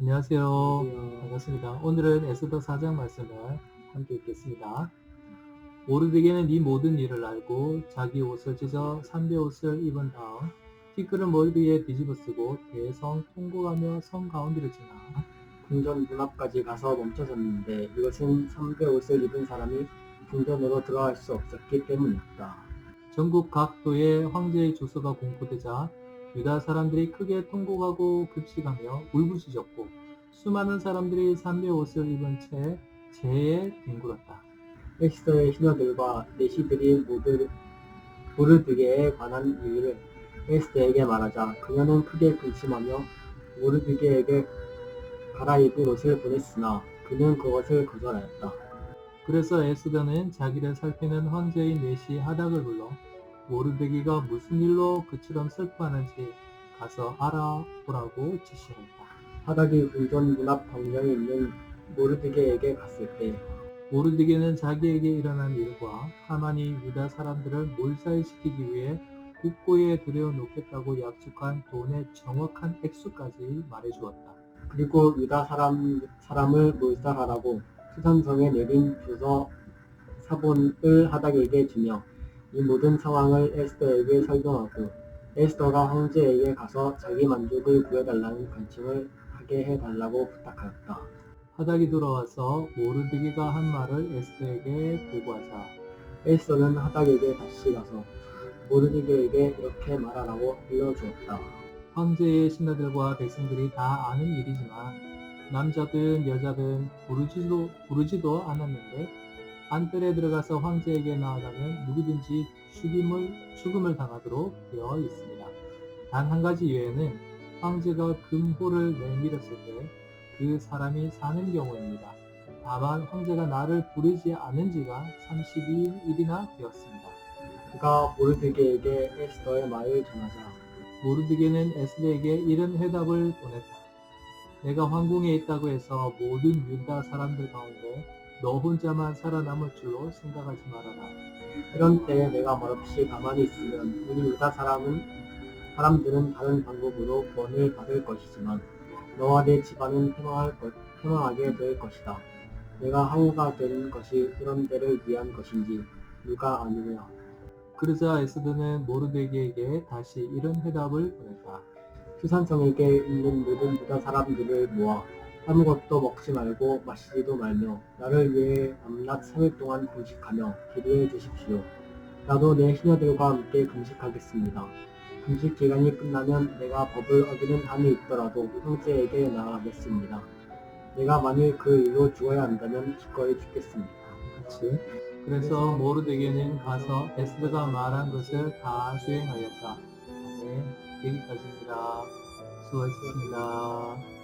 안녕하세요. 안녕하세요. 반갑습니다. 오늘은 에스더 4장 말씀을 함께 읽겠습니다. 모르드게는 이 모든 일을 알고 자기 옷을 찢어 삼배 옷을 입은 다음 티끌은 머리 위에 뒤집어 쓰고 대성 통곡하며 성 가운데를 지나 궁전 문 앞까지 가서 멈춰섰는데 이것은 삼배 옷을 입은 사람이 궁전으로 들어갈 수 없었기 때문이었다. 전국 각도의 황제의 주소가 공포되자 유다 사람들이 크게 통곡하고 급식하며 울부짖었고 수많은 사람들이 삼배 옷을 입은 채 재에 뒹굴었다. 에스더의 시녀들과 내시들이 모두 모르드게에 관한 이유를 에스더에게 말하자 그녀는 크게 근심하며 모르드게에게 갈아입을 옷을 보냈으나 그는 그것을 거절하였다. 그래서 에스더는 자기를 살피는 황제의 내시 하닥을 불러 모르드기가 무슨 일로 그처럼 슬퍼하는지 가서 알아보라고 지시했다. 하닥이 궁전 문앞 방경에 있는 모르드게에게 갔을 때 모르드기는 자기에게 일어난 일과 하만이 유다 사람들을 몰살시키기 위해 국고에 들여놓겠다고 약속한 돈의 정확한 액수까지 말해주었다. 그리고 유다 사람, 사람을 몰살하라고 수산성에 내린 주서 사본을 하닥에게 주며 이 모든 상황을 에스더에게 설명하고 에스더가 황제에게 가서 자기 만족을 구해달라는 간청을 하게 해달라고 부탁하였다. 하닥이 돌아와서 모르드기가 한 말을 에스더에게 보고하자 에스더는 하닥에게 다시 가서 모르드게에게 이렇게 말하라고 일러주었다. 황제의 신하들과 백성들이 다 아는 일이지만 남자든 여자든 부르지도, 부르지도 않았는데 안뜰에 들어가서 황제에게 나아가면 누구든지 죽임을, 죽음을 당하도록 되어 있습니다. 단 한 가지 이외에는 황제가 금호를 내밀었을 때 그 사람이 사는 경우입니다. 다만 황제가 나를 부르지 않은 지가 32일이나 되었습니다. 그가 모르드게에게 에스더의 말을 전하자 모르드게는 에스더에게 이런 해답을 보냈다. 내가 황궁에 있다고 해서 모든 유다 사람들 가운데 너 혼자만 살아남을 줄로 생각하지 말아라. 이런 때에 내가 말없이 가만히 있으면 우리 유다 사람은 사람들은 다른 방법으로 구원을 받을 것이지만 너와 내 집안은 평화할 것, 평화하게 될 것이다. 내가 항우가 된 것이 이런 때를 위한 것인지 누가 아느냐. 그러자 에스더는 모르드게에게 다시 이런 해답을 보냈다. 수산성에게 있는 모든 유다 사람들을 모아 아무것도 먹지 말고 마시지도 말며 나를 위해 밤낮 3일 동안 금식하며 기도해 주십시오. 나도 내 시녀들과 함께 금식하겠습니다. 금식 기간이 끝나면 내가 법을 어기는 한이 있더라도 형제에게 나아가겠습니다. 내가 만일 그 일로 죽어야 한다면 기꺼이 죽겠습니다. 그렇지? 그래서 모르드게는 가서 에스더가 말한 것을 다 수행하였다. 네, 여기까지입니다. 수고하셨습니다.